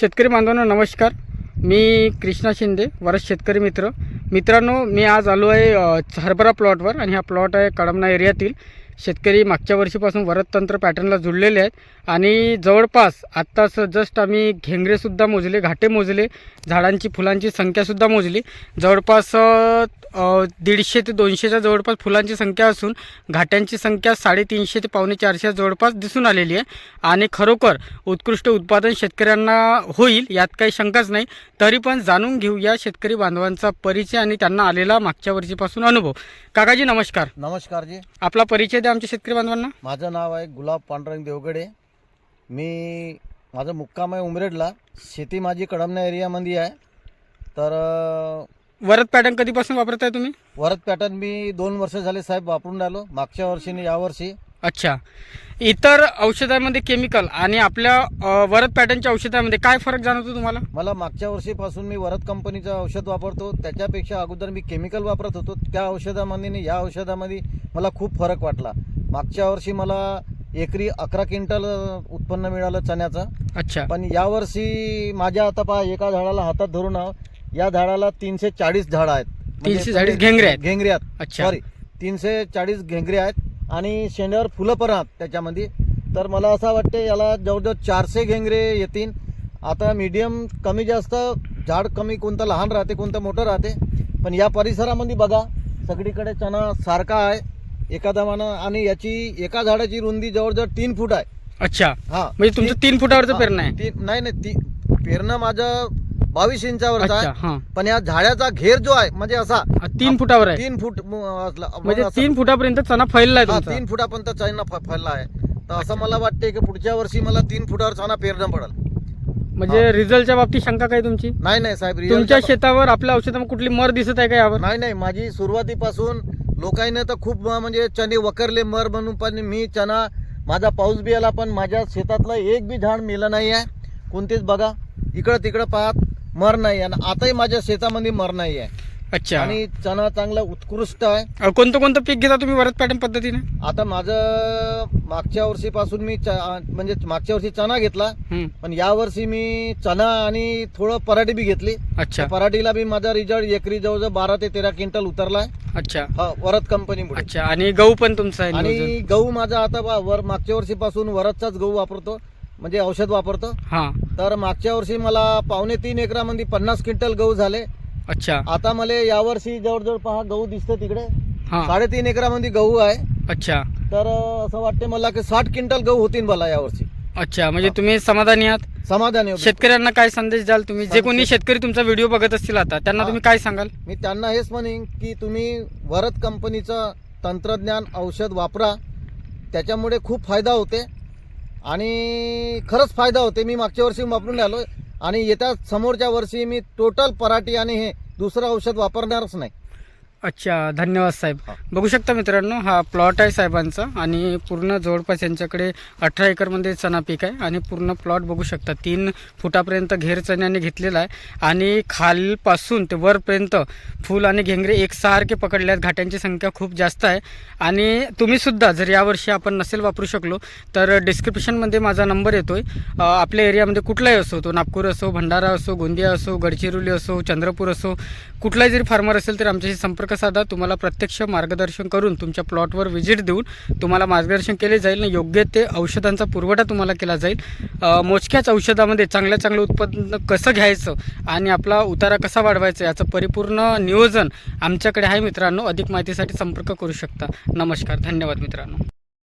शेतकरी बांधवांनो नमस्कार. मी कृष्णा शिंदे वरस शेतकरी मित्र. मित्रांनो मी आज आलो आहे हरभरा प्लॉटवर आणि हा प्लॉट आहे कळमना एरियातील. शेतकरी मागच्या वर्षीपासून वरद तंत्र पॅटर्नला जुळलेले आहेत. आणि जवळपास आत्ताच जस्ट आम्ही घेंगरेसुद्धा मोजले घाटे मोजले झाडांची फुलांची संख्यासुद्धा मोजली. जवळपास दीडशे ते दोनशेच्या जवळपास फुलांची संख्या असून घाट्यांची संख्या साडेतीनशे ते पावणे चारशे जवळपास दिसून आलेली आहे. आणि खरोखर उत्कृष्ट उत्पादन शेतकऱ्यांना होईल यात काही शंकाच नाही. तरी पण जाणून घेऊया शेतकरी बांधवांचा परिचय आणि त्यांना आलेला मागच्या वर्षीपासून अनुभव. काकाजी नमस्कार. नमस्कार जी. आपला परिचय द्या आमच्या शेतकरी बांधवांना? माझं नाव आहे गुलाब पांडुरंग देवगडे. मी माझं मुक्काम आहे उमरेडला. शेती माझी कडमना एरियामध्ये आहे. तर वरद पॅटर्न कधीपासून वापरताय तुम्ही? वरद पॅटर्न मी दोन वर्ष झाले साहेब वापरून राहिलो. मागच्या वर्षी आणि यावर्षी अच्छा. इतर औषधामध्ये केमिकल आणि आपल्या अ, वरद पॅटर्नच्या औषधामध्ये काय फरक जाणवतो तुम्हाला? मला मागच्या वर्षीपासून मी वरद कंपनीचं औषध वापरतो. त्याच्यापेक्षा अगोदर मी केमिकल वापरत होतो. त्या औषधामध्ये आणि या औषधामध्ये मला खूप फरक वाटला. मागच्या वर्षी मला एकरी अकरा क्विंटल उत्पन्न मिळालं चण्याचं. अच्छा. पण यावर्षी माझ्या आता पहा एका झाडाला हातात धरून आहो. या झाडाला तीनशे चाळीस झाडं आहेत. म्हणजे 340 घेंगरे आहेत. घेंगरे आहेत. अच्छा. सॉरी तीनशे चाळीस घेंगरे आहेत. आणि शेंड्यावर फुलं पण आहेत त्याच्यामध्ये. तर मला असं वाटते याला जवळजवळ चारशे घेंगरे येतील. आता मीडियम कमी जास्त झाड कमी कोणतं लहान राहते कोणतं मोठं राहते. पण या परिसरामध्ये बघा सगळीकडे चणा सारखा आहे. एका दमानं आणि याची एका झाडाची रुंदी जवळजवळ तीन फूट आहे. अच्छा. हा. म्हणजे तुमचं तीन फुटावरचं पेरणं आहे? ती- नाही नाही ती पेरणं माझं बावीस इंचावरचं अच्छा आहे हां. पण या झाडाचा घेर जो आहे म्हणजे असा तीन फुटावर आहे. तीन फूट म, असला मग म्हणजे असं- तीन फुटापर्यंत चणा फैलला आहे हा, तुमचा. तीन फुटापर्यंत चायना फैलला आहे. तर असं मला वाटते की पुढच्या वर्षी मला तीन फुटावर चाना पेरणं पडेल. म्हणजे रिझल्टच्या बाबतीत शंका काय तुमची? नाही नाही साहेब तुमच्या शेतावर आपल्या औषधामध्ये कुठली मर दिसत आहे का यावर? नाही नाही माझी सुरुवातीपासून लोकांनी तर खूप म- म्हणजे चणे वकरले मर म्हणून पण मी चना माझा पाऊस बी आला पण माझ्या शेतातलं एक बी झाड मेलं नाही आहे कोणतेच बघा. इकडं तिकडं पाहत. मर नाही आणि आताही माझ्या शेतामध्ये मर नाही आहे. अच्छा. आणि चना चांगला उत्कृष्ट आहे. अ, कोणतं कोणतं पीक घेता तुम्ही वरद पॅटर्न पद्धतीने? आता माझं मागच्या वर्षीपासून मी च- म्हणजे मागच्या वर्षी चना घेतला. पण या वर्षी मी चना आणि थोडं पराठी बी घेतली. अच्छा. पराठीला बी माझा रिझल्ट एकरी जवळजवळ बारा ते तेरा क्विंटल उतरलाय. अच्छा. हा वरद कंपनीमुळे. अच्छा. आणि गहू पण तुमचा आहे आणि. गहू माझा आता बा- वर मागच्या वर्षीपासून वरदचाच गहू वापरतो. म्हणजे औषध वापरतो. हा. तर मागच्या वर्षी मला पावणे तीन एकरामध्ये पन्नास क्विंटल गहू झाले. अच्छा. आता मला यावर्षी जवळजवळ पहा गहू दिसतं तिकडे. हा. साडेतीन एकरामध्ये गहू आहे. अच्छा. तर अं, असं वाटते मला की साठ क्विंटल गहू होतील मला यावर्षी अच्छा म्हणजे तुम्ही समाधानी आहात? समाधानी. शेतकऱ्यांना काय संदेश द्याल तुम्ही? जे कोणी शेतकरी तुमचा व्हिडिओ बघत असतील आता त्यांना हा. तुम्ही काय सांगाल? मी त्यांना हेच म्हणेन की तुम्ही वरद कंपनीचं तंत्रज्ञान औषध वापरा. त्याच्यामुळे खूप फायदा होते. आणि खरंच फायदा होते. मी मागच्या वर्षी वापरून आलो आणि येत्या समोरच्या वर्षी मी टोटल पराठी आणि हे दुसरं औषध वापरणारच नाही. अच्छा धन्यवाद साहेब. बघू शकता मित्रांनो हा प्लॉट आहे साहेबांचा आणि पूर्ण जवळपास यांच्याकडे अठरा एकरमध्ये चणा पीक आहे आणि पूर्ण प्लॉट बघू शकता. तीन फुटापर्यंत घेर चण्याने घेतलेला आहे आणि खालपासून ते वरपर्यंत फूल आणि घेंगरे एकसारखे पकडले आहेत घाट्यांची संख्या खूप जास्त आहे. आणि तुम्हीसुद्धा जर यावर्षी आपण नसेल वापरू शकलो तर डिस्क्रिप्शनमध्ये माझा नंबर येतो आहे आपल्या एरियामध्ये कुठलाही असो तो नागपूर असो भंडारा असो गोंदिया असो गडचिरोली असो चंद्रपूर असो कुठलाही जरी फार्मर असेल तर आमच्याशी संपर्क साधा तुम्हाला प्रत्यक्ष मार्गदर्शन करून तुमच्या प्लॉटवर व्हिजिट देऊन तुम्हाला मार्गदर्शन केले जाईल आणि योग्य ते औषधांचा पुरवठा तुम्हाला केला जाईल. मोजक्याच औषधामध्ये चांगल्या चांगलं उत्पन्न कसं घ्यायचं आणि आपला उतारा कसा वाढवायचा याचं परिपूर्ण नियोजन आमच्याकडे आहे मित्रांनो. अधिक माहितीसाठी संपर्क करू शकता. नमस्कार. धन्यवाद मित्रांनो.